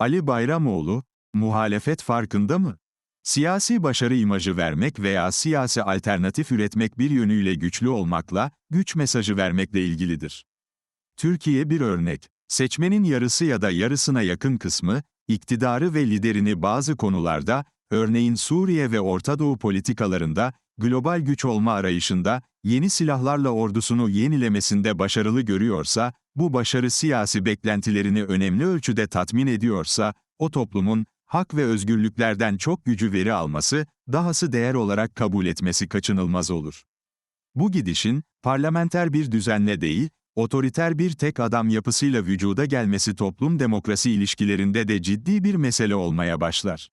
Ali Bayramoğlu, muhalefet farkında mı? Siyasi başarı imajı vermek veya siyasi alternatif üretmek bir yönüyle güçlü olmakla, güç mesajı vermekle ilgilidir. Türkiye bir örnek. Seçmenin yarısı ya da yarısına yakın kısmı, iktidarı ve liderini bazı konularda, örneğin Suriye ve Orta Doğu politikalarında, global güç olma arayışında, yeni silahlarla ordusunu yenilemesinde başarılı görüyorsa, bu başarı siyasi beklentilerini önemli ölçüde tatmin ediyorsa, o toplumun, hak ve özgürlüklerden çok gücü veri alması, dahası değer olarak kabul etmesi kaçınılmaz olur. Bu gidişin, parlamenter bir düzenle değil, otoriter bir tek adam yapısıyla vücuda gelmesi toplum demokrasi ilişkilerinde de ciddi bir mesele olmaya başlar.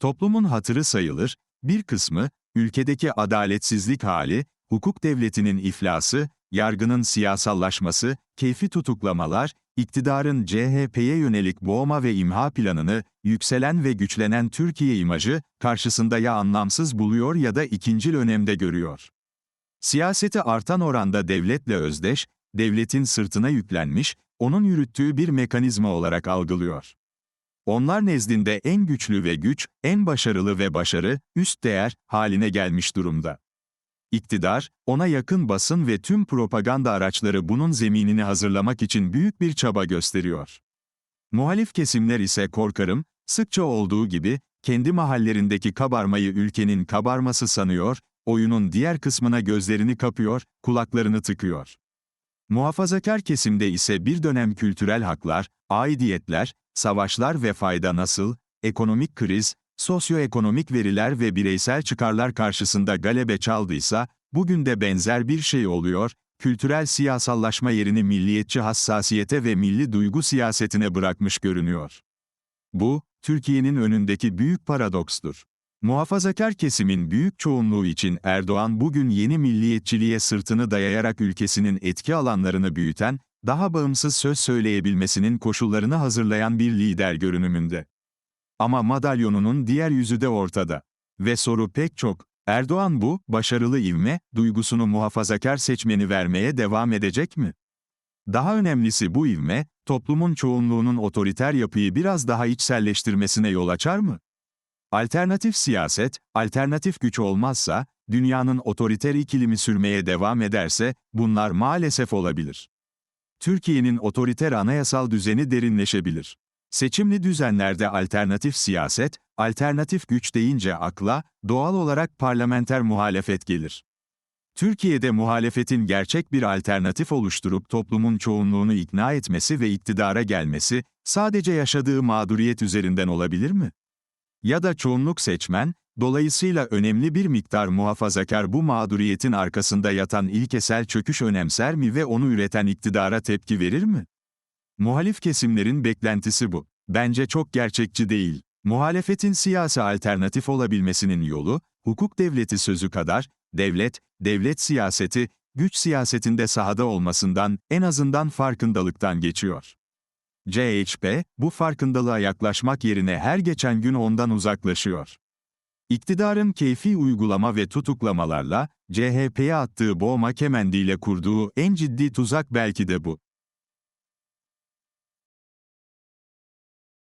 Toplumun hatırı sayılır, bir kısmı, ülkedeki adaletsizlik hali, hukuk devletinin iflası, yargının siyasallaşması, keyfi tutuklamalar, iktidarın CHP'ye yönelik boğma ve imha planını, yükselen ve güçlenen Türkiye imajı, karşısında ya anlamsız buluyor ya da ikincil önemde görüyor. Siyaseti artan oranda devletle özdeş, devletin sırtına yüklenmiş, onun yürüttüğü bir mekanizma olarak algılıyor. Onlar nezdinde en güçlü ve güç, en başarılı ve başarı, üst değer haline gelmiş durumda. İktidar, ona yakın basın ve tüm propaganda araçları bunun zeminini hazırlamak için büyük bir çaba gösteriyor. Muhalif kesimler ise korkarım, sıkça olduğu gibi, kendi mahallerindeki kabarmayı ülkenin kabarması sanıyor, oyunun diğer kısmına gözlerini kapıyor, kulaklarını tıkıyor. Muhafazakar kesimde ise bir dönem kültürel haklar, aidiyetler, savaşlar ve fayda nasıl, ekonomik kriz, sosyoekonomik veriler ve bireysel çıkarlar karşısında galebe çaldıysa, bugün de benzer bir şey oluyor, kültürel siyasallaşma yerini milliyetçi hassasiyete ve milli duygu siyasetine bırakmış görünüyor. Bu, Türkiye'nin önündeki büyük paradokstur. Muhafazakar kesimin büyük çoğunluğu için Erdoğan bugün yeni milliyetçiliğe sırtını dayayarak ülkesinin etki alanlarını büyüten, daha bağımsız söz söyleyebilmesinin koşullarını hazırlayan bir lider görünümünde. Ama madalyonunun diğer yüzü de ortada. Ve soru pek çok, Erdoğan bu, başarılı ivme, duygusunu muhafazakar seçmeni vermeye devam edecek mi? Daha önemlisi bu ivme, toplumun çoğunluğunun otoriter yapıyı biraz daha içselleştirmesine yol açar mı? Alternatif siyaset, alternatif güç olmazsa, dünyanın otoriter ikilimi sürmeye devam ederse, bunlar maalesef olabilir. Türkiye'nin otoriter anayasal düzeni derinleşebilir. Seçimli düzenlerde alternatif siyaset, alternatif güç deyince akla, doğal olarak parlamenter muhalefet gelir. Türkiye'de muhalefetin gerçek bir alternatif oluşturup toplumun çoğunluğunu ikna etmesi ve iktidara gelmesi, sadece yaşadığı mağduriyet üzerinden olabilir mi? Ya da çoğunluk seçmen, dolayısıyla önemli bir miktar muhafazakar bu mağduriyetin arkasında yatan ilkesel çöküş önemser mi ve onu üreten iktidara tepki verir mi? Muhalif kesimlerin beklentisi bu. Bence çok gerçekçi değil. Muhalefetin siyasi alternatif olabilmesinin yolu, hukuk devleti sözü kadar, devlet, devlet siyaseti, güç siyasetinde sahada olmasından, en azından farkındalıktan geçiyor. CHP, bu farkındalığa yaklaşmak yerine her geçen gün ondan uzaklaşıyor. İktidarın keyfi uygulama ve tutuklamalarla, CHP'ye attığı boğma kemendiyle kurduğu en ciddi tuzak belki de bu.